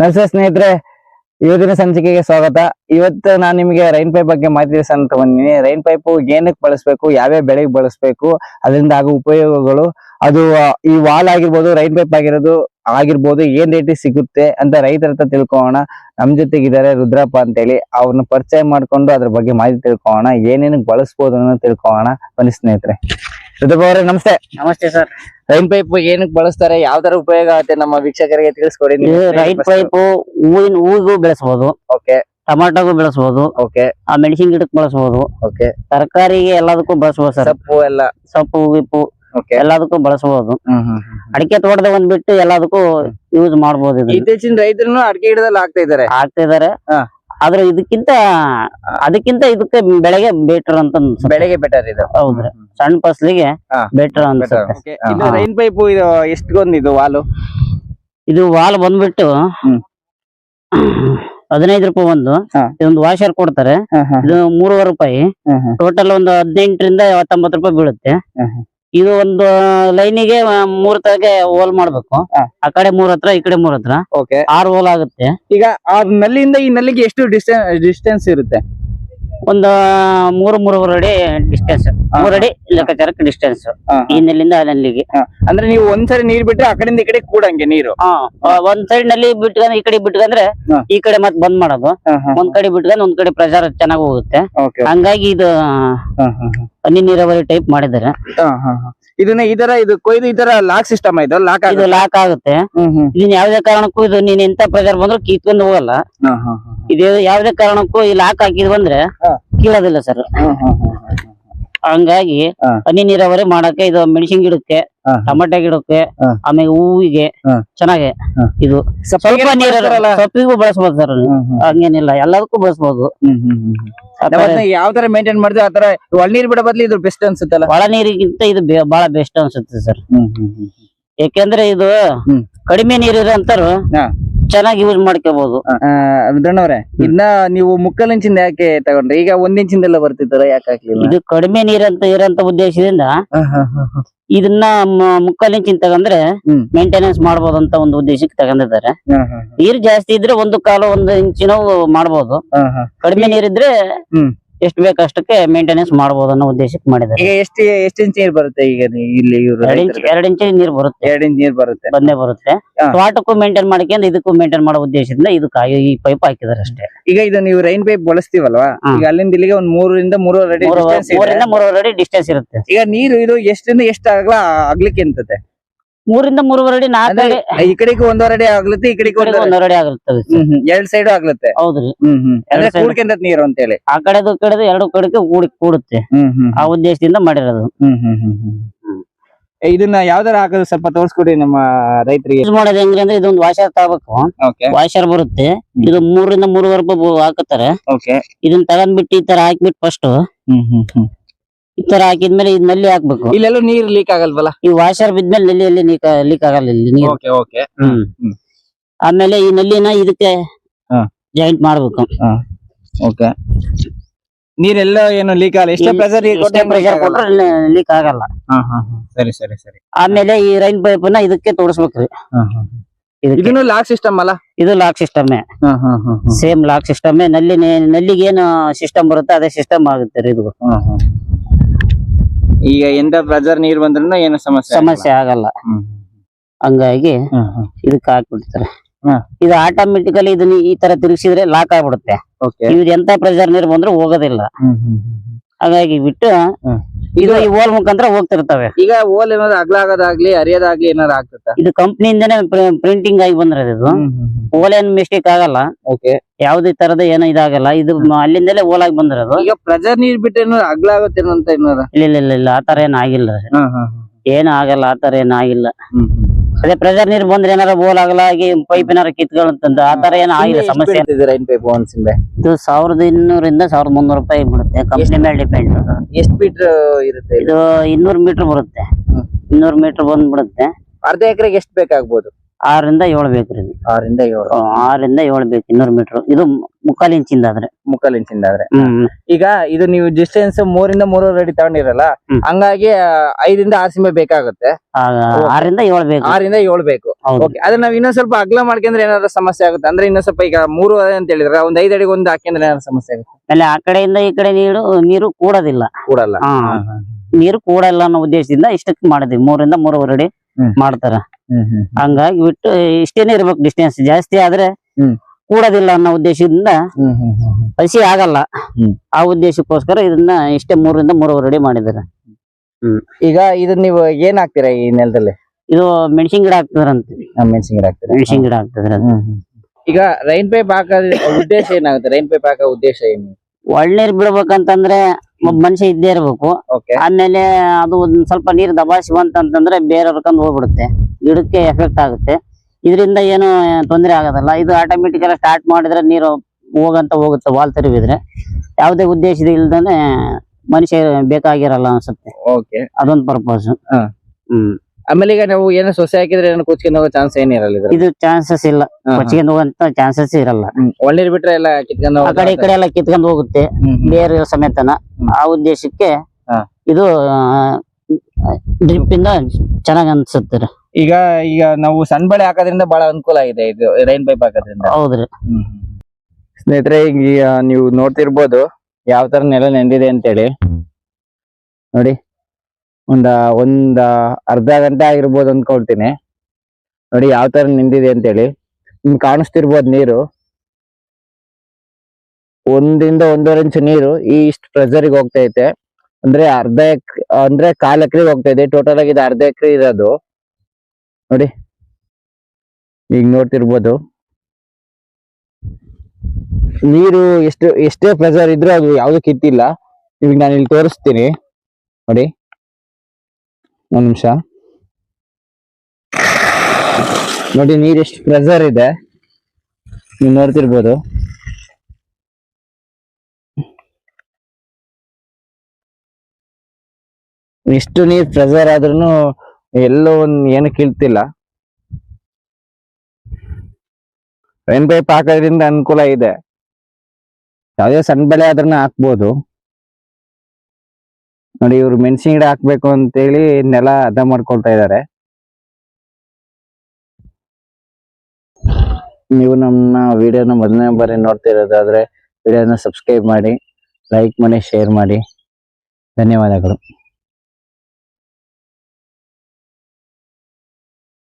ನಮಸ್ತೆ ಸ್ನೇಹಿತರೆ ಇವತ್ತಿನ ಸಂಚಿಕೆಗೆ ಸ್ವಾಗತ. ಇವತ್ತು ನಾನು ನಿಮಗೆ ರೈನ್ ಪೈಪ್ ಬಗ್ಗೆ ಮಾಹಿತಿ ತಿಳಿಸಂತ ಬಂದಿನಿ ರೈನ್ ಪೈಪ್ ಏನಕ್ಕೆ ಬಳಸಬೇಕು, ಯಾವ್ಯಾವ ಬೆಳೆಗೆ ಬಳಸಬೇಕು, ಅದರಿಂದ ಆಗೋ ಉಪಯೋಗಗಳು, ಅದು ಈ ವಾಲ್ ಆಗಿರ್ಬೋದು, ರೈನ್ ಪೈಪ್ ಆಗಿರೋದು ಆಗಿರ್ಬೋದು, ಏನ್ ರೇಟಿಗೆ ಸಿಗುತ್ತೆ ಅಂತ ರೈತರ ಹತ್ರ ತಿಳ್ಕೊಳ್ಳೋಣ. ನಮ್ ಜೊತೆಗಿದ್ದಾರೆ ರುದ್ರಪ್ಪ ಅಂತೇಳಿ. ಅವ್ರನ್ನ ಪರಿಚಯ ಮಾಡ್ಕೊಂಡು ಅದ್ರ ಬಗ್ಗೆ ಮಾಹಿತಿ ತಿಳ್ಕೊಳ್ಳೋಣ. ಏನೇನಕ್ಕೆ ಬಳಸ್ಬೋದು ಅನ್ನೋದು ತಿಳ್ಕೊಳ್ಳೋಣ. ಬನ್ನಿ ಸ್ನೇಹಿತರೆ. ರುದ್ರಪ್ಪ ಅವರೇ ನಮಸ್ತೆ. ನಮಸ್ತೆ ಸರ್. ರೈನ್ ಪೈಪ್ ಏನಕ್ಕೆ ಬಳಸ್ತಾರೆ ಯಾವ ತರ ಉಪಯೋಗ ಆಗುತ್ತೆ ನಮ್ಮ ವೀಕ್ಷಕರಿಗೆ ತಿಳಿಸ್ಕೊಡಿ ರೈನ್ ಪೈಪ್ ಹೂವಿನ ಹೂವಿಗೂ ಬೆಳೆಸಬಹುದು ಓಕೆ. ಟೊಮಾಟೋಗೂ ಬೆಳೆಸಬಹುದು ಓಕೆ. ಆ ಮೆಣಸಿನ ಗಿಡಕ್ಕೆ ಬಳಸಬಹುದು ಓಕೆ. ತರಕಾರಿಗೆ ಎಲ್ಲದಕ್ಕೂ ಬಳಸಬಹುದು ಸರ್. ಸೊಪ್ಪು ಎಲ್ಲ. ಸೊಪ್ಪು ಗಿಪ್ಪು ಎಲ್ಲದಕ್ಕೂ ಬಳಸಬಹುದು ಅಡಿಕೆ ತೋಟದ ಒಂದ್ ಬಿಟ್ಟು ಎಲ್ಲದಕ್ಕೂ ಯೂಸ್ ಮಾಡಬಹುದು ಇತ್ತೀಚಿನ ರೈತರು ಅಡಿಕೆ ಗಿಡದಲ್ಲಿ ಹಾಕ್ತಾ ಇದಾರೆ ಹಾಕ್ತಾ ಇದಾರೆ ಆದ್ರೆ ಇದಕ್ಕಿಂತ ಅದಕ್ಕಿಂತ ಇದಕ್ಕೆ ಬೆಳೆಗೆ ಬೆಟರ್ ಅಂತ ಬೆಳೆಗೆ ಬೆಟರ್ ಇದು. ಹೌದ್ರಿ. ಸಣ್ಣ ಫಸಲಿಗೆ ಬೆಟರ್ ಅನ್ಸುತ್ತೆ. Okay. ಇದು. ರೈನ್ ಪೈಪ್ ಇದು ಎಷ್ಟ್ಗೊಂದು ಇದು ವಾಲು? ಇದು ವಾಲ್ ಬಂದ್ಬಿಟ್ಟು. ಹದಿನೈದು ರೂಪಾಯಿ ಒಂದು. ಇದೊಂದು ವಾಷರ್ ಕೊಡ್ತಾರೆ. ಇದು ಮೂರುವರೆ ರೂಪಾಯಿ. ಟೋಟಲ್ ಒಂದು ಹದಿನೆಂಟರಿಂದ ಹತ್ತೊಂಬತ್ತು ರೂಪಾಯಿ ಬೀಳುತ್ತೆ. ಇದು ಒಂದು ಲೈನಿಗೆ ಮೂರ್ ತರಗೆ ಹೋಲ್ ಮಾಡ್ಬೇಕು. ಆ ಕಡೆ ಮೂರ್ ಹತ್ರ ಈ ಕಡೆ ಮೂರ್ ಹತ್ರ. ಆರ್ ಆರು ಹೋಲ್ ಆಗುತ್ತೆ. ಈಗ ಆ ನಲ್ಲಿಂದ ಈ ನಲ್ಲಿಗೆ ಎಷ್ಟು ಡಿಸ್ಟೆನ್ಸ್ ಡಿಸ್ಟೆನ್ಸ್ ಇರುತ್ತೆ? ಒಂದು ಮೂರು ಮೂರುವರೆ ಅಡಿ ಡಿಸ್ಟೆನ್ಸ್ ಮೂರಡಿ ಅಡಿ ಲೆಕ್ಕಾಚಾರಕ್ಕೆ ಡಿಸ್ಟೆನ್ಸ್ ಹಾ, ಈ ನೆಲ್ಲಿಂದ ಆ ನೆಲ್ಲಿಗೆ ಅಂದ್ರೆ ನೀವು ಒಂದ್ಸರಿ ನೀರ್ ಬಿಟ್ರೆ ಆ ಕಡೆಯಿಂದ ಈ ಕಡೆ ಕೂಡಂಗೆ ನೀರು? ಒಂದ್ ಸೈಡ್ನಲ್ಲಿ ಬಿಟ್ಕೊಂಡ್ರೆ ಈ ಕಡೆ ಬಿಟ್ಕಂದ್ರೆ ಈ ಕಡೆ ಮತ್ ಬಂದ್ ಮಾಡೋದು. ಒಂದ್ ಕಡೆ ಬಿಟ್ಕೊಂಡ್ ಒಂದ್ ಕಡೆ ಪ್ರಚಾರ ಚೆನ್ನಾಗಿ ಹೋಗುತ್ತೆ. ಹಂಗಾಗಿ ಇದು ಹನಿ ನೀರಾವರಿ ಟೈಪ್ ಮಾಡಿದ್ದಾರೆ. ಇದನ್ನ ಈ ತರ ಇದು ಕೊಯ್ದು ಈ ತರ ಲಾಕ್ ಸಿಸ್ಟಮ್ ಇದು? ಲಾಕ್ ಇದು ಲಾಕ್ ಆಗುತ್ತೆ. ಇದನ್ನ ಯಾವ್ದೇ ಕಾರಣಕ್ಕೂ ಇದು ನೀನ್ ಎಂತ ಪ್ರಚಾರ ಬಂದ್ರು ಕೀತ್ಕೊಂಡು ಹೋಗಲ್ಲ. ಇದು ಯಾವ್ದೇ ಕಾರಣಕ್ಕೂ ಈ ಲಾಕ್ ಹಾಕಿದ್ ಬಂದ್ರೆ. ಕೀಳೋದಿಲ್ಲ ಸರ್ ಹಂಗಾಗಿ. ಹನಿ ನೀರಾವರಿ ಮಾಡಕ್ಕೆ ಇದು ಮೆಣಸಿನ ಗಿಡಕ್ಕೆ ಟಮಾಟೆ ಗಿಡಕ್ಕೆ. ಆಮೇಲೆ ಹೂವಿಗೆ ಚೆನ್ನಾಗೆ ಇದು. ಸ್ವಲ್ಪ ನೀರು ಸ್ವಲ್ಪ ಸೊಪ್ಪಿಗೂ ಬಳಸ್ಬೋದು ಸರ್ ಹಂಗೇನಿಲ್ಲ ಎಲ್ಲದಕ್ಕೂ ಹತ್ರ ಯಾವ ತರ ಮೇಂಟೈನ್ ಮಾಡಿದ್ರೆ ಆ ತರ ಒಳ ನೀರ್ ಬಿಡೋ ಬದ್ಲು ಇದು ಬೆಸ್ಟ್ ಅನ್ಸುತ್ತಲ್ಲ? ಒಳ ನೀರಿಗಿಂತ ಇದು ಬಹಳ ಬೆಸ್ಟ್ ಅನ್ಸುತ್ತೆ ಸರ್ ಯಾಕೆಂದ್ರೆ ಇದು. ಕಡಿಮೆ ನೀರಿದೆ ಹಾ. ಚೆನ್ನಾಗಿ ಯೂಸ್ ಮಾಡ್ಕೋಬಹುದು ದಣ್ಣವ್ರೆ ಇದನ್ನ ನೀವು ಮುಕ್ಕಲ್ ಇಂಚಿಂದ ಯಾಕೆ ತಗೊಂಡ್ರಿ? ಈಗ ಒಂದ್ ಇಂಚಿಂದೆಲ್ಲ ಬರ್ತಿದ್ರ ಯಾಕೆ ಹಾಕ್ಲಿಲ್ಲ? ಇದು ಕಡಿಮೆ ನೀರಂತ ಇರಂತ ಉದ್ದೇಶದಿಂದ ಇದನ್ನ ಮುಕ್ಕಲ್ ಮುಕ್ಕಾಲ್ ಇಂಚಿನ ತಗೊಂಡ್ರೆ ಮೇಂಟೆನೆನ್ಸ್ ಮಾಡಬಹುದು ಅಂತ ಒಂದು ಉದ್ದೇಶಕ್ಕೆ ತಗೊಂಡಿದ್ದಾರೆ. ನೀರ್ ಜಾಸ್ತಿ ಇದ್ರೆ ಒಂದು ಕಾಲು ಒಂದು ಇಂಚಿನ ಮಾಡಬಹುದು ಕಡಿಮೆ ನೀರಿದ್ರೆ ಹ್ಮ್. ಬೇಕು ಅಷ್ಟಕ್ಕೆ ಮೇಂಟೆನೆನ್ಸ್ ಮಾಡಬಹುದು ಅನ್ನೋ ಉದ್ದೇಶಕ್ಕೆ ಮಾಡಿದ್ದಾರೆ ಈಗ ಎಷ್ಟು ಎಷ್ಟು ಇಂಚ್ ನೀರ್ ಬರುತ್ತೆ ಈಗ ನೀ- ಇಲ್ಲಿ ಇವ್ರು ಎರಡ್ ಇಂಚ್ ನೀರು ಎರಡ್ ಇಂಚ್ ನೀರ್ ಬರುತ್ತೆ ಎರಡ್ ಇಂಚ್ ನೀರ್ ಬರುತ್ತೆ ಬಂದೇ ಬರುತ್ತೆ ಹಾ. ತೋಟಕ್ಕೂ ಮೇಂಟೈನ್ ಮಾಡ್ಕೊಂಡು ಇದಕ್ಕೂ ಮೇಂಟೈನ್ ಮಾಡೋ ಉದ್ದೇಶದಿಂದ ಇದಕ್ಕೆ ಈ ಪೈಪ್ ಹಾಕಿದಾರೆ ಅಷ್ಟೇ ಈಗ ಇದು ನೀವು ರೈನ್ ಪೈಪ್ ಬಳಸ್ತೀವಲ್ವಾ ಹಾ. ಈಗ ಅಲ್ಲಿಂದ ಇಲ್ಲಿಗೆ ಒಂದ್ ಮೂರರಿಂದ ಅಡಿ ಮೂರು- distance ಇದೆ. ಮೂರರಿಂದ ಮೂರುವರೆ ಅಡಿ ಡಿಸ್ಟೆನ್ಸ್ ಇರುತ್ತೆ ಈಗ ನೀರು ಇದು ಎಷ್ಟರಿಂದ ಎಷ್ಟು ಅಗಲ ಆಗ್ಲಿಕ್ಕೆ ಅಂತತೆ ಮೂರಿಂದ ಮೂರುವರೆ ಅಡಿ ನಾಲ್ಕು ಅಡಿ. ಈ ಕಡೆಗೆ ಒಂದೂವರೆ ಅಡಿ ಆಗ್ಲತ್ತೆ ಈ ಕಡೆಗೆ ಒಂದೂವರೆ ಅಡಿ. ಹ್ಮ್ ಹ್ಮ್. ಎರಡ್ ಸೈಡ್ ಆಗ್ಲತ್ತೆ. ಹೌದ್ರಿ ಹ್ಮ್ ಹ್ಮ್. ಅಂದ್ರೆ side. ಕೂಡ್ಕೊಂಡತ್ ನೀರು ಅಂತ ಹೇಳಿ ಆ ಕಡೆದು ಈ ಕಡೆದು ಎರಡು ಕಡೆಗೆ ಕೂಡಿ ಕೂಡುತ್ತೆ. ಹ್ಮ್ ಹ್ಮ್ ಆ ಉದ್ದೇಶದಿಂದ ಮಾಡಿರೋದು. ಹ್ಮ್ ಹ್ಮ್ ಹ್ಮ್ ಹ್ಮ್. ಏ, ಇದನ್ನ ಯಾವ್ದಾರ ಹಾಕೋದು ಸ್ವಲ್ಪ ತೋರಿಸ್ಕೊಡಿ ನಮ್ಮ ರೈತರಿಗೆ. ಯೂಸ್ ಮಾಡೋದು ಹೆಂಗ್ರಿ ಅಂದ್ರೆ ಇದೊಂದು ವಾಷರ್ ತಗೋಬೇಕು. ಓಕೆ ವಾಷರ್ ಬರುತ್ತೆ. ಇದು ಮೂರಿಂದ ಮೂರುವರೆ ರೂಪಾಯಿ ಹಾಕುತ್ತಾರೆ. ಓಕೆ ಇದನ್ನ ತಗೊಂಡ್ಬಿಟ್ಟು ಈ ತರ ಹಾಕ್ಬಿಟ್ಟು ಫಸ್ಟ್ ಹ್ಮ್ ಹ್ಮ್ ಹ್ಮ್. ಈ ತರ ಹಾಕಿದ್ಮೇಲೆ ಇದು ನಲ್ಲಿ ಹಾಕ್ಬೇಕು. ಇಲ್ಲೆಲ್ಲೂ ನೀರ್ ಲೀಕ್ ಆಗಲ್ವಲ್ಲ? ಈ ವಾಷರ್ ಬಿದ್ಮೇಲೆ ನಲ್ಲಿಯಲ್ಲಿ ಲೀಕ್ ಲೀಕ್ ಆಗಲ್ಲ ಇಲ್ಲಿ ನೀರು. ಓಕೆ ಓಕೆ ಹ್ಮ್. ಹ್ಮ್. ಆಮೇಲೆ ಈ ನಲ್ಲಿನ ಇದಕ್ಕೆ ಜಾಯಿಂಟ್ ಮಾಡ್ಬೇಕು. ಓಕೆ ನೀರೆಲ್ಲ ಏನು ಲೀಕ್ ಆಗಲ್ಲ? ಎಷ್ಟೇ ಎಷ್ಟೇ ಪ್ರೆಷರ್ ಕೊಟ್ರೆ ಲೀಕ್ ಆಗಲ್ಲ. ಸರಿ ಸರಿ ಸರಿ. ಆಮೇಲೆ ಈ ರೈನ್ ಪೈಪ್ನ ಇದಕ್ಕೆ ತೋರಿಸ್ಬೇಕ್ರಿ ಇದನ್ನು ಲಾಕ್ ಸಿಸ್ಟಮ್ ಅಲ್ಲ? ಇದು ಲಾಕ್ ಸಿಸ್ಟಮ್ ಸೇಮ್ ಲಾಕ್ ಸಿಸ್ಟಮ್ನಲ್ಲಿ ನಲ್ಲಿಗೆ ಏನು ಸಿಸ್ಟಮ್ ಬರುತ್ತೆ ಅದೇ ಸಿಸ್ಟಮ್ ಆಗುತ್ತೆ ರೀ ಇದು. ಈಗ ಎಂತ ಪ್ರೆಸರ್ ನೀರ್ ಬಂದ್ರು ಏನು ಸಮಸ್ಯೆ. ಸಮಸ್ಯೆ ಆಗಲ್ಲ. ಹಂಗಾಗಿ. ಇದಕ್ಕೆ ಹಾಕ್ಬಿಡ್ತಾರೆ ಇದು ಆಟೋಮೆಟಿಕಲಿ ಇದನ್ನ ಈ ತರ ತಿರುಗಿಸಿದ್ರೆ ಲಾಕ್ ಆಗ್ಬಿಡುತ್ತೆ ಇವ್ರ ಎಂತ ಪ್ರೆಷರ್ ನೀರ್ ಬಂದ್ರು ಹೋಗೋದಿಲ್ಲ. ಹಾಗಾಗಿ ಬಿಟ್ಟು. ಇದು ಈ ಓಲ್ ಮುಖಾಂತರ ಹೋಗ್ತಿರ್ತವೆ. ಈಗ ಓಲ್ ಏನಾದ್ರು ಅಗ್ಲಾಗದಾಗ್ಲಿ ಅರಿಯೋದಾಗ್ಲಿ ಏನಾದ್ರು ಆಗ್ತದ ಇದು ಕಂಪ್ನಿಯಿಂದನೇ ಪ್ರಿಂಟಿಂಗ್ ಆಗಿ ಬಂದಿರೋದು ಇದು. ಓಲ್ ಏನ್ ಮಿಸ್ಟೇಕ್ ಆಗಲ್ಲ. ಓಕೆ ಯಾವ್ದೇ ತರದ ಏನೋ ಇದಾಗಲ್ಲ. ಇದು ಅಲ್ಲಿಂದಲೇ ಓಲ್ ಆಗಿ ಬಂದಿರೋದು. ಈಗ ಪ್ರೆಜರ್ ನೀರ್ ಬಿಟ್ಟು ಏನಾದ್ರು ಅಗ್ಲಾಗುತ್ತೆ ಅಂತ ಏನಾರ ಇಲ್ಲ ಇಲ್ಲ ಇಲ್ಲ ಇಲ್ಲ. ಆತರ ಏನಾಗಿಲ್ಲ ಏನಾಗಲ್ಲ ಏನು ಆಗಲ್ಲ ಆತರ ಏನಾಗಿಲ್ಲ ಅದೇ ಪ್ರೆಷರ್ ನೀರು ಬಂದ್ರೆ ಏನಾರ ಬೋಲ್ ಆಗಲ್ಲ ಆಗಿ ಪೈಪ್ ಏನಾರ ಕಿತ್ಕೊಳ್ಳುತ್ತಂತ ಆತರ ಏನ ಆಗಿಲ್ಲ ಸಮಸ್ಯೆ. ರೈನ್ ಪೈಪ್ ಒಂದ್ ಸಿಂಬೆ ಇದು ಸಾವಿರದ ಇನ್ನೂರಿಂದ ಸಾವಿರದ ಮುನ್ನೂರು ರೂಪಾಯಿ ಬಿಡುತ್ತೆ ಕಂಪ್ನಿ ಮೇಲೆ ಡಿಪೆಂಡ್ ಎಷ್ಟ್ ಮೀಟರ್ ಇರುತ್ತೆ ಇದು? ಇನ್ನೂರು ಮೀಟರ್ ಬರುತ್ತೆ. ಇನ್ನೂರು ಮೀಟರ್ ಬಂದ್ಬಿಡುತ್ತೆ. ಅರ್ಧ ಎಕರೆಗೆ ಎಷ್ಟು ಬೇಕಾಗ್ಬೋದು? ಆರರಿಂದ ಏಳು ಬೇಕ್ರಿ ಇದು. ಆರಿಂದ ಏಳು. ಆರಿಂದ ಆರರಿಂದ ಏಳು ಬೇಕು ಇನ್ನೂರು ಮೀಟರ್. ಇದು ಮುಕ್ಕಾಲು ಇಂಚಿಂದ ಆದ್ರೆ ಮುಕ್ಕಾಲ್ ಇಂಚಿಂದ ಆದ್ರೆ ಹ್ಮ್. ಈಗ ಇದು ನೀವು ಡಿಸ್ಟೆನ್ಸ್ ಮೂರಿಂದ ಮೂರುವರೆ ಅಡಿ ತಗೊಂಡಿರಲ್ಲ ಹ್ಮ್. ಹಂಗಾಗಿ ಆ, ಐದಿಂದ ಆರು ಸಿಮೆ ಬೇಕಾಗುತ್ತೆ. ಆರಿಂದ ಆರರಿಂದ ಏಳು ಬೇಕು. ಆರಿಂದ ಏಳು ಬೇಕು. ಹೌದು. ಓಕೆ ಅದ್ರ ನಾವ್ ಇನ್ನೊಂದ್ ಸ್ವಲ್ಪ ಅಗ್ಲ ಮಾಡ್ಕೊಂಡ್ರೆ ಏನಾದ್ರು ಸಮಸ್ಯೆ ಆಗುತ್ತೆ. ಅಂದ್ರೆ ಇನ್ನೊಂದ್ ಸ್ವಲ್ಪ ಈಗ ಮೂರು ಅಂತ ಹೇಳಿದ್ರೆ ಒಂದ್ ಐದ್ ಅಡಿಗೆ ಒಂದು ಹಾಕಿದ್ರೆ ಏನಾದ್ರು ಸಮಸ್ಯೆ ಆಗುತ್ತೆ. ಆಮೇಲೆ ಆ ಕಡೆಯಿಂದ ಈ ಕಡೆ ನೀರು ನೀರು ಕೂಡೋದಿಲ್ಲ. ಕೂಡಲ್ಲ. ಹಾ. ನೀರು ಕೂಡಲ್ಲ ಅನ್ನೋ ಉದ್ದೇಶದಿಂದ ಇಷ್ಟಕ್ಕೆ ಮಾಡಿದ್ವಿ. ಮೂರಿಂದ ಮೂರುವರೆ ಅಡಿ ಹ್ಮ್. ಮಾಡ್ತಾರ. ಹಂಗಾಗಿ ಬಿಟ್ಟು ಇಷ್ಟೇನೆ ಇರ್ಬೇಕು ಡಿಸ್ಟೆನ್ಸ್ ಜಾಸ್ತಿ ಆದ್ರೆ. ಕೂಡೋದಿಲ್ಲ ಅನ್ನೋ ಉದ್ದೇಶದಿಂದ ಹಸಿ ಆಗಲ್ಲ. ಆ ಉದ್ದೇಶಕ್ಕೋಸ್ಕರ ಇದನ್ನ ಇಷ್ಟೇ ಮೂರರಿಂದ ಮೂರುವರೆ ಅಡಿ ಮಾಡಿದಾರೆ ಈಗ ಇದನ್ನ ನೀವು ಏನ್ ಹಾಕ್ತೀರಾ ಈ ನೆಲದಲ್ಲಿ? ಇದು ಮೆಣಸಿನ ಗಿಡ ಹಾಕ್ತದ್ರಂತ ಮೆಣಸಿನ ಗಿಡ ಹಾಕ್ತಾರೆ? ಮೆಣಸಿನ ಗಿಡ ಹಾಕ್ತಿದ್ರ ಹ್ಮ್ ಹ್ಮ್. ಈಗ ರೈನ್ ಪೈಪ್ ಹಾಕೋದ್ ಉದ್ದೇಶ ಏನಾಗುತ್ತೆ? ರೈನ್ ಪೈಪ್ ಹಾಕೋ ಉದ್ದೇಶ ಏನು? ಒಳ್ಳೆ ಬಿಡ್ಬೇಕಂತಂದ್ರೆ ಒಬ್ಬ ಮನುಷ್ಯ ಇದ್ದೇ ಇರ್ಬೇಕು. ಆಮೇಲೆ ಅದು ಒಂದ್ ಸ್ವಲ್ಪ ನೀರ್ ದಬಾಯಿಸಿ ಬಂತಂತಂದ್ರೆ ಬೇರೆ ಕರ್ಕೊಂಡ್ ಹೋಗ್ಬಿಡುತ್ತೆ. ಗಿಡಕ್ಕೆ ಎಫೆಕ್ಟ್ ಆಗುತ್ತೆ. ಇದರಿಂದ ಏನು ತೊಂದರೆ ಆಗೋದಲ್ಲ. ಇದು ಆಟೋಮೆಟಿಕ್ ಎಲ್ಲ ಸ್ಟಾರ್ಟ್ ಮಾಡಿದ್ರೆ ನೀರು ಹೋಗಂತ ಹೋಗುತ್ತೆ ವಾಲ್ ತಿರುಗಿದ್ರೆ ಯಾವುದೇ ಉದ್ದೇಶ ಇಲ್ದೇನೆ ಮನುಷ್ಯ ಬೇಕಾಗಿರಲ್ಲ ಅನ್ಸುತ್ತೆ. ಓಕೆ ಅದೊಂದು ಪರ್ಪಸ್. ಹ್ಮ್. ಆಮೇಲೆ ಈಗ ನಾವು ಏನೋ ಸೊಸೆ ಹಾಕಿದ್ರೆ ಏನೋ ಕುಚ್ಕೊಂಡು ಹೋಗೋ ಚಾನ್ಸ್ ಏನಿರಲ್ಲ ಇದು ಚಾನ್ಸಸ್ ಇಲ್ಲ. ಕೊಚ್ಕೊಂಡು ಹೋಗಂತ ಚಾನ್ಸಸ್ ಇರಲ್ಲ. ಒಳ್ಳೆ ಬಿಟ್ರೆ ಎಲ್ಲ ಕಿತ್ಕೊಂಡು ಆ ಕಡೆ ಈ ಕಡೆ ಎಲ್ಲ ಕಿತ್ಕೊಂಡು ಹೋಗುತ್ತೆ. ಬೇರೆ ಸಮೇತನ. ಆ ಉದ್ದೇಶಕ್ಕೆ ಇದು ಡ್ರಿಪ್ ಇಂದ ಚೆನ್ನಾಗ್ ಅನ್ಸುತ್ತೆ. ಈಗ ಈಗ ನಾವು ಸಣ್ಣ ಬಳೆ ಹಾಕೋದ್ರಿಂದ ಬಹಳ ಅನುಕೂಲ ಆಗಿದೆ ಇದು ರೈನ್ ಪೈಪ್ ಹಾಕೋದ್ರಿಂದ. ಹೌದ್ರಿ. ಸ್ನೇಹಿತರೆ ಈಗ ನೀವು ನೋಡ್ತಿರ್ಬೋದು ಯಾವ ತರ ನೆಲ ನೆಂದಿದೆ ಅಂತೇಳಿ. ನೋಡಿ ಒಂದ ಒಂದ ಅರ್ಧ ಗಂಟೆ ಆಗಿರ್ಬೋದು ಅನ್ಕೊಳ್ತೀನಿ. ನೋಡಿ ಯಾವ ತರ ನಿಂದಿದೆ ಅಂತೇಳಿ. ನಿಮ್ಗೆ ಕಾಣಿಸ್ತಿರ್ಬೋದು ನೀರು. ಒಂದಿಂದ ಒಂದೂವರೆ ಇಂಚು ನೀರು ಈ ಇಷ್ಟು ಪ್ರೆಸರಿಗೆ ಹೋಗ್ತಾ ಐತೆ ಅಂದ್ರೆ ಅರ್ಧ ಎಕ್ ಅಂದ್ರೆ ಕಾಲ್ ಎಕರೆಗೆ ಹೋಗ್ತಾ ಇದೆ ಟೋಟಲ್ ಆಗಿ ಇದು ಅರ್ಧ ಎಕರೆ ಇರೋದು. ನೋಡಿ. ಈಗ ನೋಡ್ತಿರ್ಬೋದು. ನೀರು ಎಷ್ಟು, ಎಷ್ಟೇ ಪ್ರೆಸರ್ ಇದ್ರೂ ಅದು ಯಾವುದು ಕಿತ್ತಿಲ್ಲ. ಇವಾಗ ನಾನು ಇಲ್ಲಿ ತೋರಿಸ್ತೀನಿ. ನೋಡಿ. ಒಂದ್ ನಿಮಿಷ. ನೋಡಿ, ನೀರ್ ಎಷ್ಟು ಪ್ರೆಸರ್ ಇದೆ. ನೀವು ನೋಡ್ತಿರ್ಬೋದು. ಎಷ್ಟು ನೀರ್ ಪ್ರೆಸರ್ ಆದ್ರೂ ಎಲ್ಲೋ ಒಂದು ಏನು ಕೀಳ್ತಿಲ್ಲ. ರೈನ್ ಪೈಪ್ ಹಾಕೋದ್ರಿಂದ ಅನುಕೂಲ ಇದೆ. ಯಾವುದೇ ಸಣ್ಣ ಬೆಳೆ ಆದ್ರೂ ಹಾಕ್ಬೋದು. ನೋಡಿ, ಇವ್ರು ಮೆಣಸಿನ ಗಿಡ ಹಾಕ್ಬೇಕು ಅಂತೇಳಿ ನೆಲ ಅದ ಮಾಡ್ಕೊಳ್ತಾ ಇದ್ದಾರೆ ನೀವು ನಮ್ಮ ವಿಡಿಯೋನ ಮೊದಲನೇ ಬಾರಿ ನೋಡ್ತಿರೋದಾದ್ರೆ ವಿಡಿಯೋನ ಸಬ್ಸ್ಕ್ರೈಬ್ ಮಾಡಿ ಲೈಕ್ ಮಾಡಿ ಶೇರ್ ಮಾಡಿ. ಧನ್ಯವಾದಗಳು.